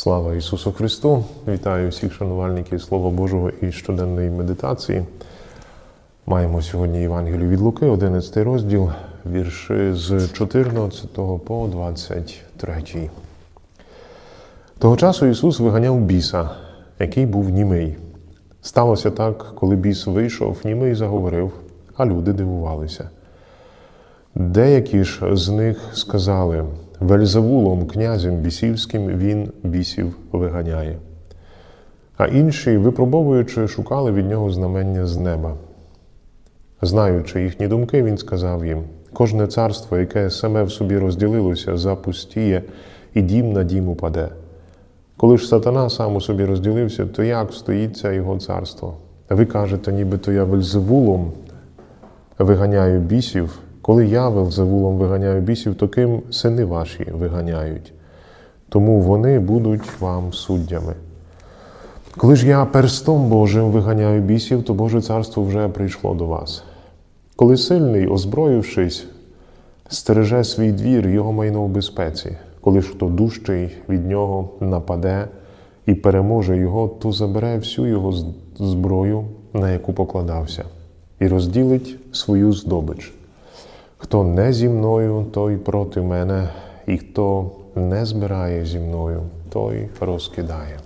Слава Ісусу Христу! Вітаю всіх шанувальників Слова Божого і щоденної медитації. Маємо сьогодні Євангелію від Луки, 11 розділ, вірші з 14 по 23. Того часу Ісус виганяв біса, який був німий. Сталося так, коли біс вийшов, німий заговорив, а люди дивувалися. Деякі ж з них сказали Вельзевулом, князем бісівським, він бісів виганяє. А інші, випробовуючи, шукали від нього знамення з неба. Знаючи їхні думки, він сказав їм: кожне царство, яке саме в собі розділилося, запустіє, і дім на дім упаде. Коли ж сатана сам у собі розділився, то як стоїться його царство? Ви кажете, нібито я Вельзевулом виганяю бісів. Коли я Велзевулом виганяю бісів, то ким сини ваші виганяють. Тому вони будуть вам суддями. Коли ж я перстом Божим виганяю бісів, то Боже царство вже прийшло до вас. Коли сильний, озброївшись, стереже свій двір, його майно в безпеці. Коли ж хто дужчий від нього нападе і переможе його, то забере всю його зброю, на яку покладався, і розділить свою здобич. Хто не зі мною, той проти мене, і хто не збирає зі мною, той розкидає.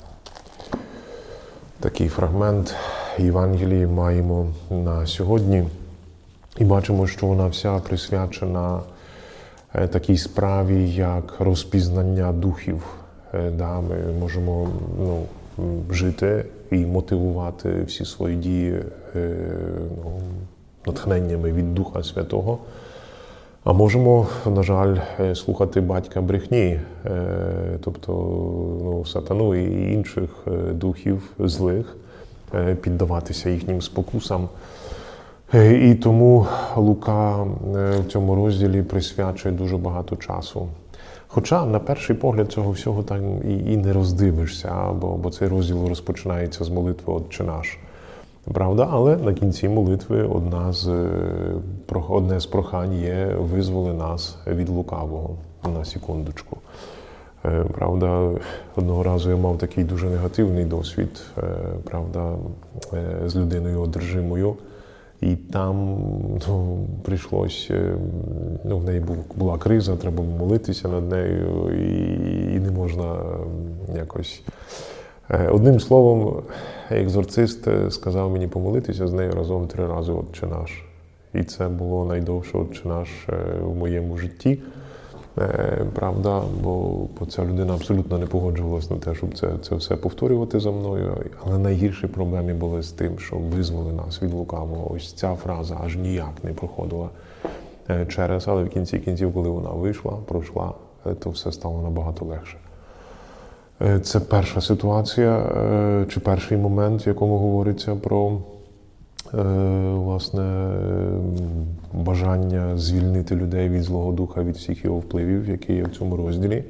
Такий фрагмент Євангелії маємо на сьогодні, і бачимо, що вона вся присвячена е, такій справі, як розпізнання духів. Е, Да, Ми можемо ну, жити і мотивувати всі свої дії е, ну, натхненнями від Духа Святого. А можемо, на жаль, слухати батька брехні, тобто ну, сатану і інших духів злих, піддаватися їхнім спокусам. І тому Лука в цьому розділі присвячує дуже багато часу. Хоча, на перший погляд, цього всього так і і не роздивишся, бо, бо цей розділ розпочинається з молитви Отче наш. Правда, але на кінці молитви одна з одне з прохань є визволи нас від лукавого на секундочку. Правда, одного разу я мав такий дуже негативний досвід, правда, з людиною одержимою. І там ну, прийшлося, ну, в неї була криза, треба молитися над нею, і, і не можна якось. Одним словом, екзорцист сказав мені помолитися з нею разом три рази Отче наш. І це було найдовше Отче наш в моєму житті. Правда, бо ця людина абсолютно не погоджувалася на те, щоб це це все повторювати за мною. Але найгірші проблеми були з тим, що визвали нас від лукавого. Ось ця фраза аж ніяк не проходила через, але в кінці кінців, коли вона вийшла, пройшла, то все стало набагато легше. Це перша ситуація чи перший момент, в якому говориться про власне бажання звільнити людей від Злого Духа, від всіх його впливів, які є в цьому розділі.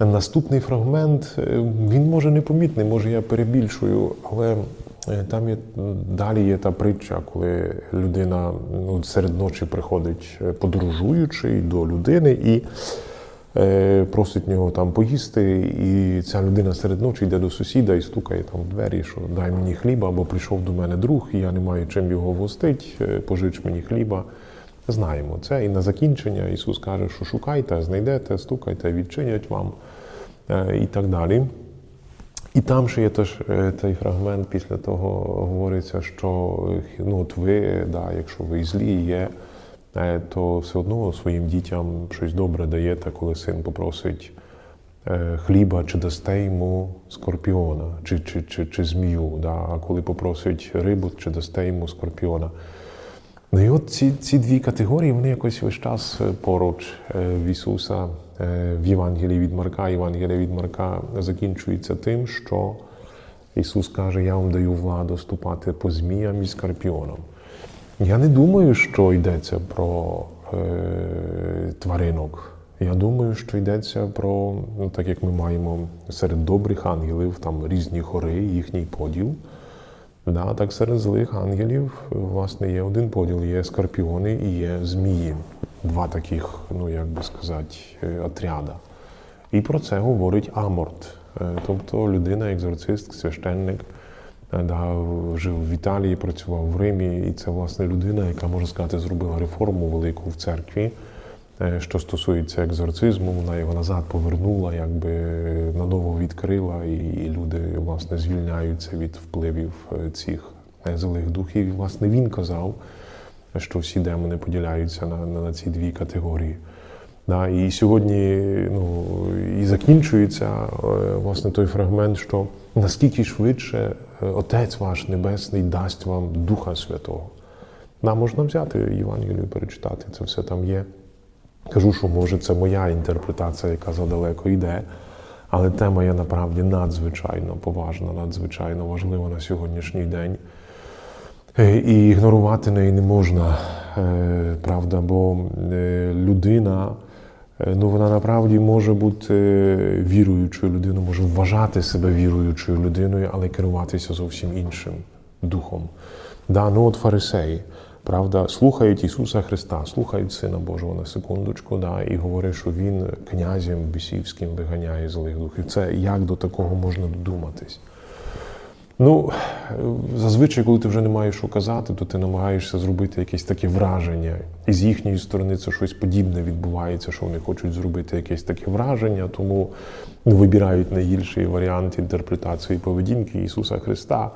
Наступний фрагмент, він може непомітний, може я перебільшую, але там є далі є та притча, коли людина ну, серед ночі приходить подорожуючий до людини і просить нього там поїсти, і ця людина серед ночі йде до сусіда і стукає там в двері, що дай мені хліба, або прийшов до мене друг, і я не маю чим його вгостить, пожич мені хліба. Знаємо це. І на закінчення Ісус каже, що шукайте, знайдете, стукайте, відчинять вам і так далі. І там ще є теж цей фрагмент, після того говориться, що ну, от ви, да, якщо ви злі є, то все одно своїм дітям щось добре даєте, коли син попросить хліба, чи дасте йому скорпіона, чи чи, чи, чи змію. Да? А коли попросить рибу, чи дасте йому скорпіона. Ну і от ці ці дві категорії, вони якось весь час поруч в Ісуса в Євангелії від Марка. Євангелія від Марка закінчується тим, що Ісус каже: Я вам даю владу ступати по зміям і скорпіонам. Я не думаю, що йдеться про е, тваринок. Я думаю, що йдеться про, ну, так як ми маємо серед добрих ангелів там різні хори, їхній поділ. Да, Так серед злих ангелів, власне, є один поділ, є скорпіони і є змії. Два таких, ну як би сказати, отряда. І про це говорить Аморт, Е, тобто людина, екзорцист, священник, е, да, жив в Італії, працював в Римі, і це власне людина, яка можна сказати зробила реформу велику в церкві. Е, Що стосується екзорцизму, вона його назад повернула, якби наново відкрила, і люди власне звільняються від впливів е, цих е, злих духів. І власне він казав, що всі демони поділяються на, на, на ці дві категорії. Да, і сьогодні ну, і закінчується е, власне той фрагмент, що наскільки швидше е, Отець ваш Небесний дасть вам Духа Святого. Да, можна взяти Євангелію, перечитати, це все там є. Кажу, що може це моя інтерпретація, яка задалеко йде, але тема є направді надзвичайно поважна, надзвичайно важлива на сьогоднішній день. Е, І ігнорувати неї не можна, е, правда, бо людина, ну вона направді може бути е, віруючою людиною, може вважати себе віруючою людиною, але керуватися зовсім іншим духом. Да, ну от фарисеї, правда, слухають Ісуса Христа, слухають Сина Божого на секундочку, да, і говорять, що Він князем бісівським виганяє злих духів. Це як до такого можна додуматись? Ну, зазвичай, коли ти вже не маєш що казати, то ти намагаєшся зробити якесь таке враження. І з їхньої сторони це щось подібне відбувається, що вони хочуть зробити якесь таке враження, тому вибирають найгірший варіант інтерпретації поведінки Ісуса Христа.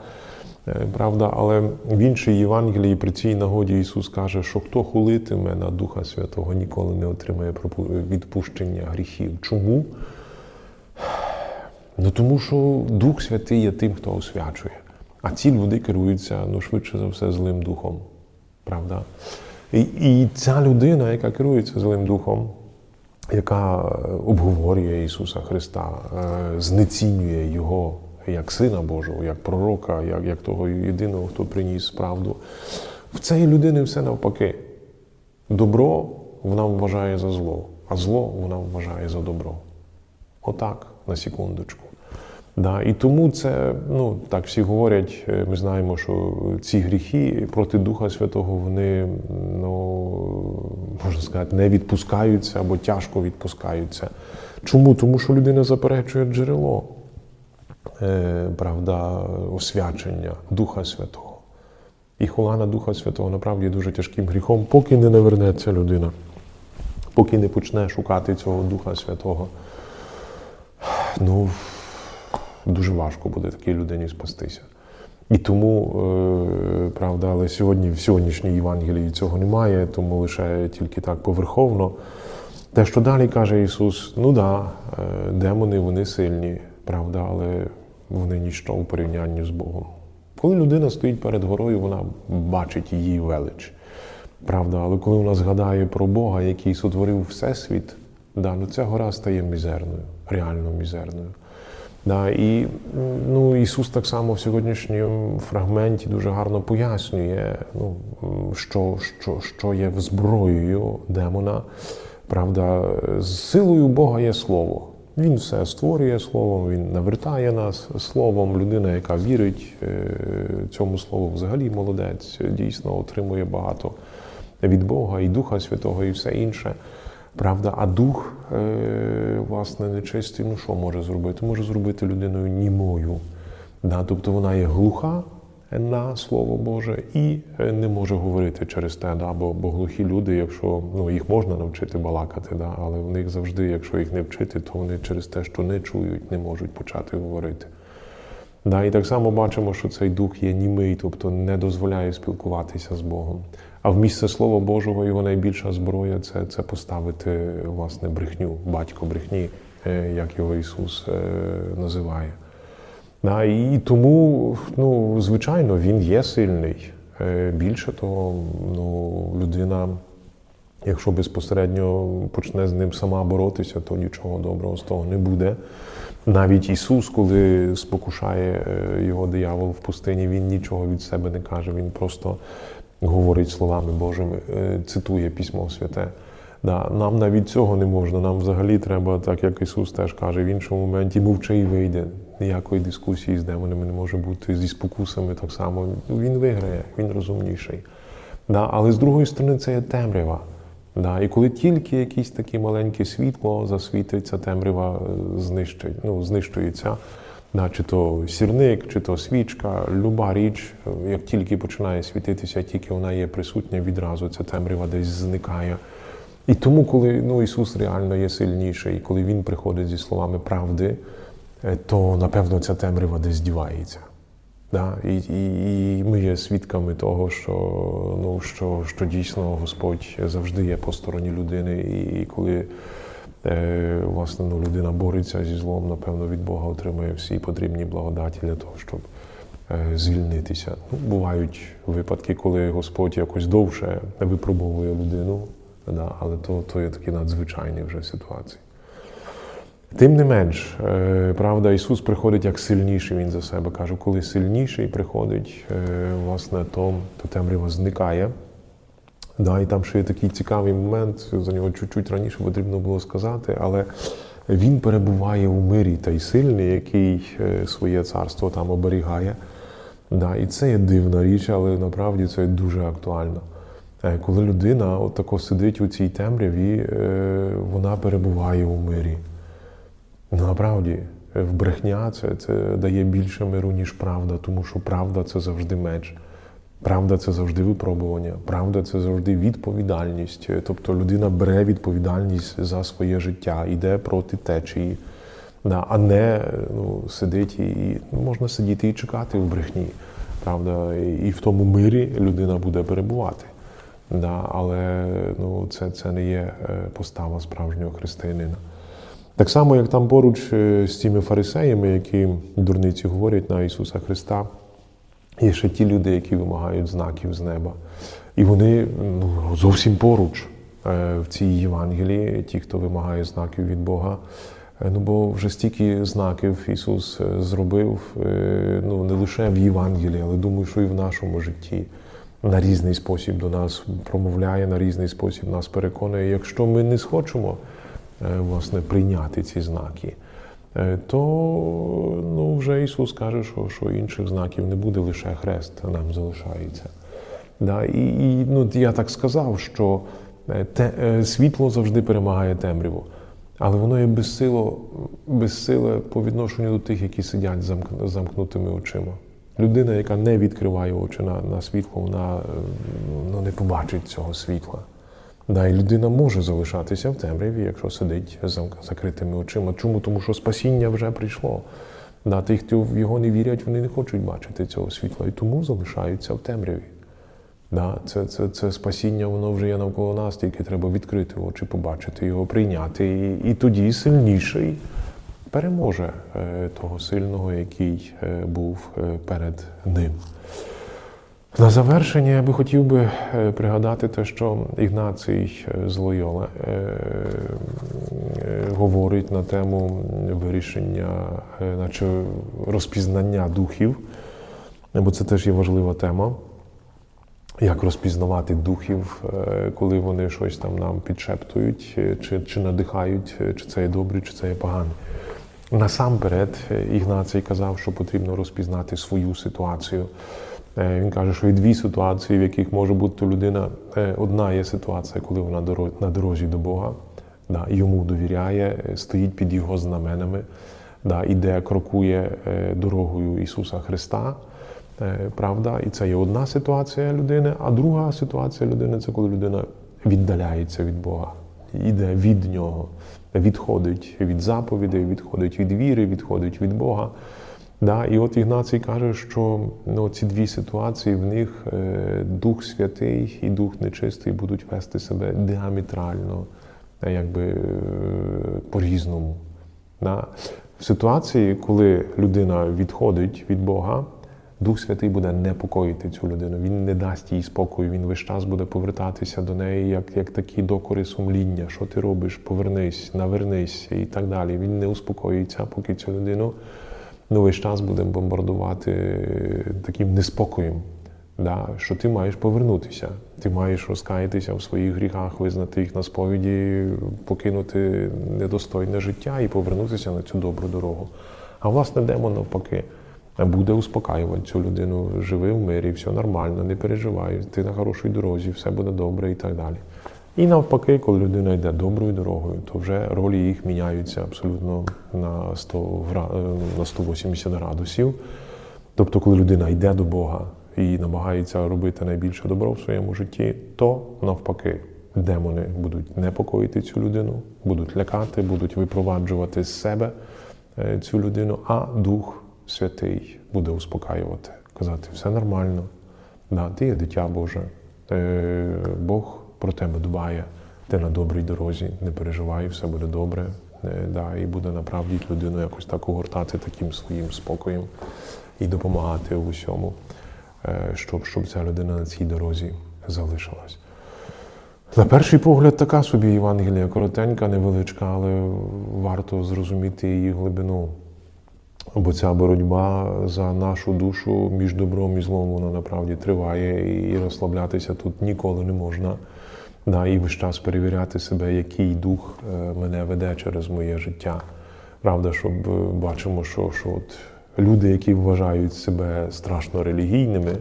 Е, Правда, але в іншій Євангелії при цій нагоді Ісус каже, що хто хулитиме на Духа Святого, ніколи не отримає відпущення гріхів. Чому? Ну тому що Дух Святий є тим, хто освячує. А ці люди керуються ну, швидше за все злим духом. Правда? І, і ця людина, яка керується злим духом, яка е, обговорює Ісуса Христа, е, знецінює Його як Сина Божого, як пророка, як, як того єдиного, хто приніс правду, в цієї людини все навпаки. Добро вона вважає за зло, а зло вона вважає за добро. Отак, на секундочку. Да, і тому це, ну так всі говорять, е, ми знаємо, що ці гріхи проти Духа Святого, вони, ну, можна сказати, не відпускаються або тяжко відпускаються. Чому? Тому що людина заперечує джерело, е, правда, освячення Духа Святого. І хула на Духа Святого направді дуже тяжким гріхом, поки не навернеться людина, поки не почне шукати цього Духа Святого. Ну, дуже важко буде такій людині спастися. І тому, е, правда, але сьогодні в сьогоднішній Євангелії цього немає, тому лише тільки так поверховно. Те, що далі каже Ісус, ну да, е, демони вони сильні, правда, але вони ніщо у порівнянні з Богом. Коли людина стоїть перед горою, вона бачить її велич. Правда, але коли вона згадає про Бога, який сотворив Всесвіт, да, ну ця гора стає мізерною, реально мізерною. Да, і ну, Ісус так само в сьогоднішньому фрагменті дуже гарно пояснює, ну, що, що, що є зброєю демона. Правда, з силою Бога є слово. Він все створює словом, він навертає нас словом. Людина, яка вірить е, цьому слову, взагалі молодець, дійсно отримує багато від Бога і Духа Святого, і все інше. Правда, а дух, е, власне, нечистий, ну що може зробити? Може зробити людиною німою. Да? Тобто вона є глуха на Слово Боже і е, не може говорити через те, да? бо, бо глухі люди, якщо ну, їх можна навчити балакати, да? але в них завжди, якщо їх не вчити, то вони через те, що не чують, не можуть почати говорити. Да, і так само бачимо, що цей дух є німий, тобто не дозволяє спілкуватися з Богом. А в місце Слова Божого його найбільша зброя це, це поставити власне брехню, батько брехні, е, як його Ісус е, називає. Да, і тому, ну, звичайно, він є сильний. Е, Більше того, ну, людина, якщо безпосередньо почне з ним сама боротися, то нічого доброго з того не буде. Навіть Ісус, коли спокушає е, його диявол в пустині, він нічого від себе не каже, він просто говорить словами Божими, е, цитує письмо святе. Да, нам навіть цього не можна. Нам взагалі треба, так як Ісус теж каже, в іншому моменті мовчи і вийде. Ніякої дискусії з демонами не може бути, зі спокусами так само. Він виграє, він розумніший. Да, але з другої сторони, це є темрява. Да, і коли тільки якесь таке маленьке світло засвітиться, темрява е, знищить, ну, знищується. Да, чи то сірник, чи то свічка, люба річ, е, як тільки починає світитися, тільки вона є присутня, відразу ця темрява десь зникає. І тому, коли ну, Ісус реально є сильніший, і коли Він приходить зі словами правди, е, то напевно ця темрява десь дівається. Да? І, і, і ми є свідками того, що, ну, що, що дійсно Господь завжди є по стороні людини, і, і коли е, власне, ну, людина бореться зі злом, напевно, від Бога отримує всі потрібні благодаті для того, щоб е, звільнитися. Ну, бувають випадки, коли Господь якось довше випробовує людину, да? але то, то є такі надзвичайні вже ситуації. Тим не менш, е, правда, Ісус приходить як сильніший, Він за себе каже, коли сильніший приходить, е, власне, то, то темрява зникає. Да, і там ще є такий цікавий момент, за нього чуть-чуть раніше потрібно було сказати, але він перебуває у мирі той сильний, який е, своє царство там оберігає. Да, і це є дивна річ, але насправді це дуже актуально. Коли людина от тако сидить у цій темряві, вона перебуває у мирі. Ну, насправді, е, в брехня це, це дає більше миру, ніж правда, тому що правда це завжди меч. Правда це завжди випробування, правда це завжди відповідальність. Е, Тобто людина бере відповідальність за своє життя, йде проти течії, а не е, ну, сидить і ну, можна сидіти і чекати в брехні. Правда, і, в тому мирі людина буде перебувати. Але ну, це, це не є постава справжнього християнина. Так само, як там поруч е, з цими фарисеями, які дурниці говорять на Ісуса Христа, є ще ті люди, які вимагають знаків з неба. І вони ну, зовсім поруч е, в цій Євангелії, ті, хто вимагає знаків від Бога. Е, Ну, бо вже стільки знаків Ісус зробив ну, не лише в Євангелії, але думаю, що і в нашому житті. На різний спосіб до нас промовляє, на різний спосіб нас переконує. Якщо ми не схочемо власне, прийняти ці знаки, е, то ну, вже Ісус каже, що, що інших знаків не буде, лише хрест нам залишається. Да, і, і ну, я так сказав, що е, те, е, світло завжди перемагає темряву, але воно є безсило, безсиле по відношенню до тих, які сидять з замк- замкнутими очима. Людина, яка не відкриває очі на, на світло, вона е, ну, не побачить цього світла. Да, і людина може залишатися в темряві, якщо сидить з закритими очима. Чому? Тому що спасіння вже прийшло. Да, ті, хто в його не вірять, вони не хочуть бачити цього світла і тому залишаються в темряві. Да, це, це, це спасіння, воно вже є навколо нас, тільки треба відкрити очі, побачити його, прийняти. І, і тоді сильніший переможе е, того сильного, який е, був е, перед ним. На завершення я би хотів би е, пригадати те, що Ігнацій е, з Лойола е, говорить на тему вирішення, наче розпізнання духів, бо це теж є важлива тема. Як розпізнавати духів, коли вони щось там нам підшептують, чи, чи надихають, чи це є добре, чи це є погане. Насамперед, Ігнацій казав, що потрібно розпізнати свою ситуацію. Е, Він каже, що є дві ситуації, в яких може бути людина. Е, Одна є ситуація, коли вона на дорозі до Бога, да, йому довіряє, е, стоїть під його знаменами, да, іде, крокує дорогою Ісуса Христа. Правда, і це є одна ситуація людини, а друга ситуація людини це коли людина віддаляється від Бога, іде від нього, відходить від заповідей, відходить від віри, відходить від Бога. Да, і от Ігнацій каже, що ну, ці дві ситуації в них е, Дух Святий і Дух Нечистий будуть вести себе діаметрально, е, якби е, по-різному. Да. В ситуації, коли людина відходить від Бога, Дух Святий буде непокоїти цю людину. Він не дасть їй спокою, він весь час буде повертатися до неї, як, як такі докори сумління. Що ти робиш? Повернись, навернись і так далі. Він не успокоїться, поки цю людину ну, весь час буде бомбардувати таким неспокоєм. Да, що ти маєш повернутися, ти маєш розкаятися в своїх гріхах, визнати їх на сповіді, покинути недостойне життя і повернутися на цю добру дорогу. А власне демон навпаки буде успокаювати цю людину, живи в мирі, все нормально, не переживай, ти на хорошій дорозі, все буде добре і так далі. І навпаки, коли людина йде доброю дорогою, то вже ролі їх міняються абсолютно на 100, гра- е, на 180 градусів. Тобто, коли людина йде до Бога і намагається робити найбільше добро в своєму житті, то навпаки, демони будуть непокоїти цю людину, будуть лякати, будуть випроваджувати з себе е, цю людину, а Дух Святий буде успокаювати, казати, все нормально, да, ти є дитя Боже, е, Бог про тебе дбає, ти на добрій дорозі, не переживай, все буде добре. Е, Да, і буде направді людину якось так огортати таким своїм спокоєм і допомагати у всьому, е, щоб, щоб ця людина на цій дорозі залишилась. На перший погляд, така собі Євангелія коротенька, невеличка, але варто зрозуміти її глибину. Бо ця боротьба за нашу душу між добром і злом, вона направді триває, і розслаблятися тут ніколи не можна. Да, і весь час перевіряти себе, який дух е, мене веде через моє життя. Правда, щоб е, бачимо, що, що от люди, які вважають себе страшно релігійними,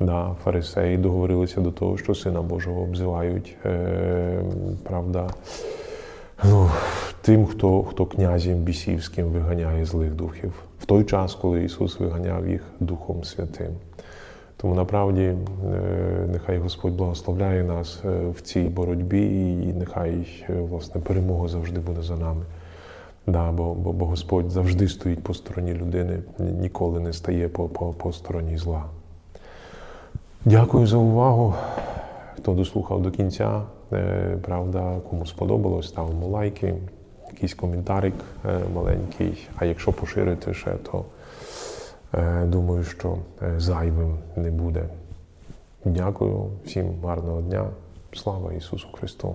да, фарисеї договорилися до того, що сина Божого обзивають. Е, правда, ну, тим, хто, хто князем бісівським виганяє злих духів в той час, коли Ісус виганяв їх Духом Святим. Тому направді е, нехай Господь благословляє нас е, в цій боротьбі, і нехай е, власне перемога завжди буде за нами. Да, бо, бо, бо Господь завжди стоїть по стороні людини, ніколи не стає по, по, по стороні зла. Дякую за увагу. Хто дослухав до кінця, правда, кому сподобалось, ставимо лайки, якийсь коментарик е, маленький. А якщо поширити ще, то е, думаю, що е, зайвим не буде. Дякую всім гарного дня. Слава Ісусу Христу!